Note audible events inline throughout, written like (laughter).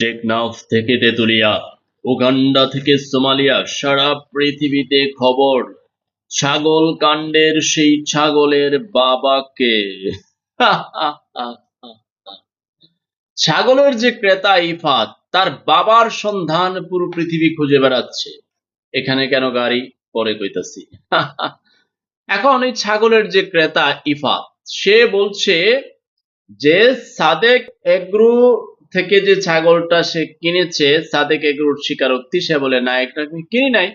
টেকনাফ থেকে তেতুলিয়া, উগান্ডা থেকে সোমালিয়া, সারা পৃথিবীতে খবর, ছাগল কাণ্ডের সেই ছাগলের বাবাকে। ছাগলের যে ক্রেতা ইফাত, তার বাবার সন্ধান পুরো পৃথিবী খুঁজে বেড়াচ্ছে। এখানে কেন গাড়ি? পরে কইতাছি। এখন এই ছাগলের যে ক্রেতা ইফাত, সে বলছে যে সাদেক এগ্রু থেকে যে ছাগলটা সে কিনেছে, সাদেক এগ্রুর স্বীকারোক্তি, সে বলে, না, এটা আমি কিনি নাই।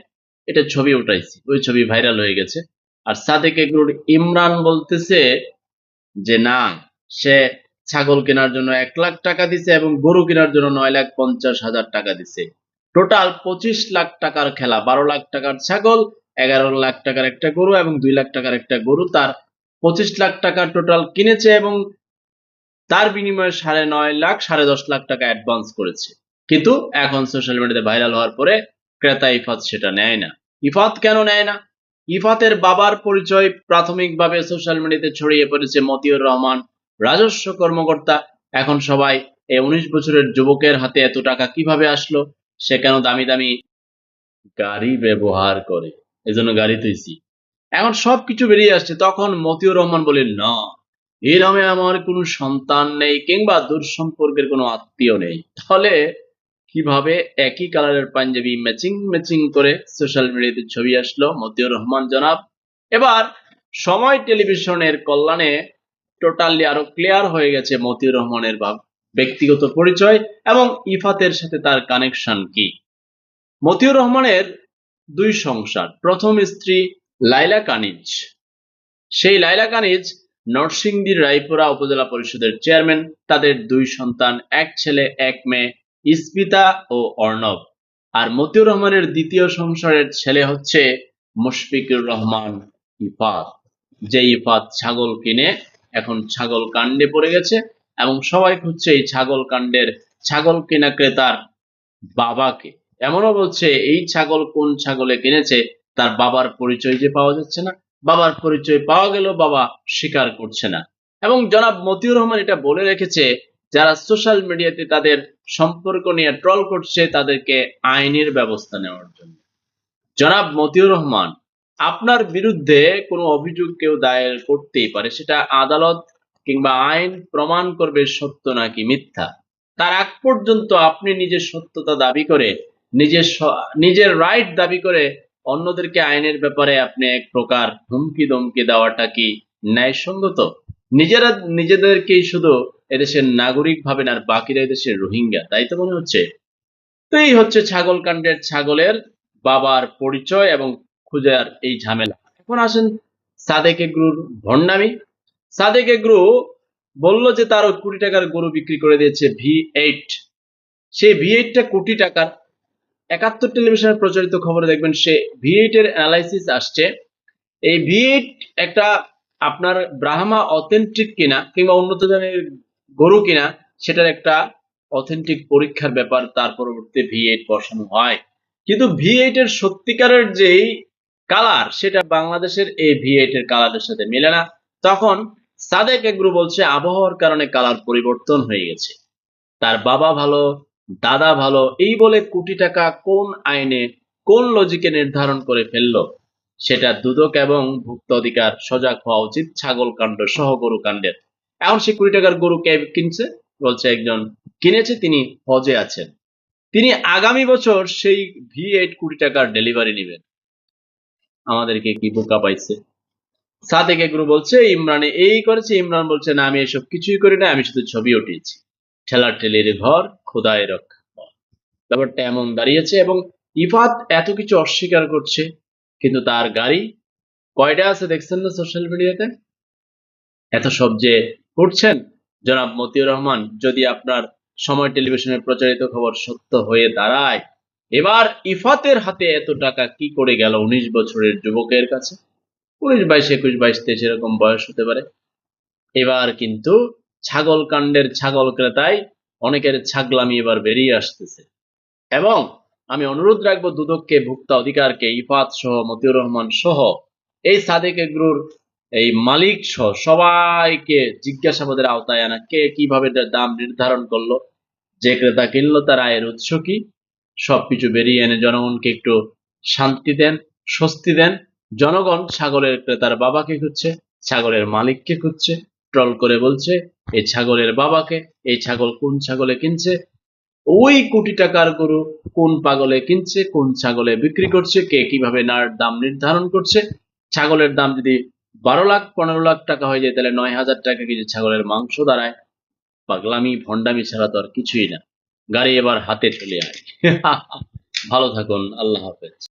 এটা ছবি উঠাইছি। ওই ছবি ভাইরাল হয়ে গেছে। আর সাদেক এগ্রুর ইমরান বলতেছে যে, না, সে ছাগল কেনার জন্য এক লাখ টাকা দিছে এবং গরু কেনার জন্য নয় লাখ পঞ্চাশ হাজার টাকা দিছে। টোটাল পঁচিশ লাখ টাকার খেলা, বারো লাখ টাকার ছাগল, এগারো লাখ টাকার একটা গরু এবং দুই লাখ টাকার একটা গরু তার পঁচিশ লাখ টাকার টোটাল কিনেছে এবং তার বিনিময়ে সাড়ে নয় লাখ, সাড়ে দশ লাখ টাকা অ্যাডভান্স করেছে। কিন্তু এখন সোশ্যাল মিডিয়াতে ভাইরাল হওয়ার পরে ক্রেতা ইফাত সেটা নেয় না। ইফাত কেন নেয় না? ইফাতের বাবার পরিচয় প্রাথমিকভাবে সোশ্যাল মিডিয়াতে ছড়িয়ে পড়েছে মতিউর রহমান, রাজস্ব কর্মকর্তা। এখন সবাই এই উনিশ বছরের যুবকের হাতে এত টাকা কীভাবে আসলো? সে কেন দামি দামি গাড়ি ব্যবহার করে? এজন্য গাড়ি তুইছি। এখন সবকিছু বেরিয়ে আসছে। তখন মতিউর রহমান বলেন না। এই নামে আমার কোনো সন্তান নেই কিংবা দূর সম্পর্কের কোনো আত্মীয় নেই। তাহলে কীভাবে একই কালারের পাঞ্জাবি ম্যাচিং ম্যাচিং করে সোশ্যাল মিডিয়াতে ছবি আসলো? মতিউর রহমান জনাব। এবার সময় টেলিভিশনের কল্যাণে টোটালি আরও ক্লিয়ার হয়ে গেছে মতিউর রহমানের ব্যক্তিগত পরিচয় এবং ইফাতের সাথে তার কানেকশন কি। মতিউর রহমানের দুই সংসার। প্রথম স্ত্রী লাইলা কানিজ। সেই লাইলা কানিজ নরসিংদীর রায়পুরা উপজেলা পরিষদের চেয়ারম্যান, তাদের দুই সন্তান, এক ছেলে, এক মেয়ে ইস্পিতা ও অর্ণব। আর মতিউর রহমানের দ্বিতীয় সংসারের ছেলে হচ্ছে মুশফিকুর রহমান ইফাত। যে ইফাত ছাগল কিনে, এখন ছাগল কাণ্ডে পড়ে গেছে এবং সবাই খুঁজছে এই ছাগল কাণ্ডের ছাগল কেনা ক্রেতার বাবাকে। এমনও বলছে, এই ছাগল কোন ছাগলে কিনেছে, তার বাবার পরিচয় যে পাওয়া যাচ্ছে না। বাবার পরিচয় পাওয়া গেল, বাবা স্বীকার করছে না। এবং জনাব মতিউর রহমান এটা বলে রেখেছে, যারা সোশ্যাল মিডিয়াতে তাদের সম্পর্ক নিয়ে ট্রল করছে, তাদেরকে আইনের ব্যবস্থা নেওয়ার জন্য। জনাব মতিউর রহমান, আপনার বিরুদ্ধে কোনো অভিযোগ কেউ দায়ের করতেই পারে, সেটা আদালত কিংবা আইন প্রমাণ করবে সত্য নাকি মিথ্যা? তার আগ পর্যন্ত আপনি নিজের সত্যতা দাবি করে, নিজের নিজের রাইট দাবি করে অন্যদেরকে আইনের ব্যাপারে আপনি এক প্রকার হুমকি দমকি দেওয়াটা কি ন্যায়সঙ্গত? নিজেরা, নিজেদেরকেই শুধু এদেশের নাগরিক ভাবেন আর বাকিরা এদেশের রোহিঙ্গা, তাই তো মনে হচ্ছে? তো এই হচ্ছে ছাগল কাণ্ডের ছাগলের বাবার পরিচয় এবং খুঁজার এই ঝামেলা। এখন আসেন সাদেক এগ্রুর ভণ্ডামি। সাদেক এগ্রু বলল যে তার কোটি টাকার গরু বিক্রি করে দিয়েছে ভি এইট। সেই ভি এইটটা কোটি টাকার একাত্তর টেলিভিশনের প্রচারিত খবরে দেখবেন সে ভি এইট এর অ্যানালাইসিস আসছে। এই ভি এইট একটা আপনার ব্রাহ্মা অথেন্টিক কিনা কিংবা উন্নত ধরনের গরু কিনা, সেটার একটা অথেন্টিক পরীক্ষার ব্যাপার তার পরবর্তী ভি এইট বসানো হয়। কিন্তু ভি এইট এর সত্যিকারের যেই কালার সেটা বাংলাদেশের এই ভি এইট এর কালারের সাথে মেলে না। তখন সাদেক এগ্রু বলছে, আবহাওয়ার কারণে কালার পরিবর্তন হয়ে গেছে। তার বাবা ভালো দাদা ভালো, এই বলে কোটি টাকা কোন আইনে, কোন লজিকে নির্ধারণ করে ফেলল? সেটা দুদক এবং ভুক্ত অধিকার, সজাগ হওয়া উচিত, ছাগল কাণ্ড সহ গরু কাণ্ডের। এখন সে কোটি টাকার গরু কে কিনছে? বলছে একজন কিনেছে, তিনি হজে আছেন। তিনি আগামী বছর সেই ভি এইট কোটি টাকার ডেলিভারি নেবেন। আমাদেরকে কি বোকা পাইছে? সাদেক এগুলো বলছে, ইমরানে এই করেছে, ইমরান বলছে, না, আমি এসব কিছুই করি না আমি শুধু ছবি উঠিয়েছি। ঠেলার ঠেলির ঘর খোদায় রক্ষা। ব্যাপারটা এমন দাঁড়িয়েছে এবং ইফাত এত কিছু অস্বীকার করছে, কিন্তু তার গাড়ি কয়টা আছে দেখছেন না সোশ্যাল মিডিয়াতে এত সব যে করছেন জনাব মতিউর রহমান, যদি আপনার সময় টেলিভিশনের প্রচারিত খবর সত্য হয়ে দাঁড়ায়, এবার ইফাতের হাতে এত টাকা কি করে গেল উনিশ বছরের যুবকের কাছে? উনিশ বাইশ, একুশ বাইশ তেইশ এরকম বয়স হতে পারে। এবার কিন্তু ছাগল কাণ্ডের ছাগল ক্রেতায় অনেকের ছাগলামি এবার বেরিয়ে আসতেছে। এবং আমি অনুরোধ রাখব দুদককে, ভুক্ত অধিকারকে, ইফাত সহ, মতিউর রহমান সহ, এই সাদেক এগ্রুর এই মালিক সহ সবাইকে জিজ্ঞাসাবাদের আওতায় আনা কে কীভাবে দাম নির্ধারণ করল, যে ক্রেতা কিনলো, তার আয়ের উৎস কি, সবকিছু বেরিয়ে এনে জনগণকে একটু শান্তি দেন, স্বস্তি দেন। জনগণ ছাগলের ক্রেতার বাবাকে খুঁজছে, ছাগলের মালিককে খুঁজছে। ট্রল করে বলছে এই ছাগলের বাবাকে এই ছাগল কোন ছাগলে কিনছে? ওই কোটি টাকার গরু কোন পাগলে কিনছে? কোন ছাগলে বিক্রি করছে? কে কীভাবে নার দাম নির্ধারণ করছে? ছাগলের দাম যদি বারো লাখ, পনেরো লাখ টাকা হয়ে যায়, তাহলে নয় হাজার টাকা কেজি ছাগলের মাংস দাঁড়ায়। পাগলামি, ভণ্ডামি ছাড়া তো আর কিছুই না। গাড়ি এবার হাতে চলে আয়। (laughs) ভালো থাকুন, আল্লাহ হাফেজ।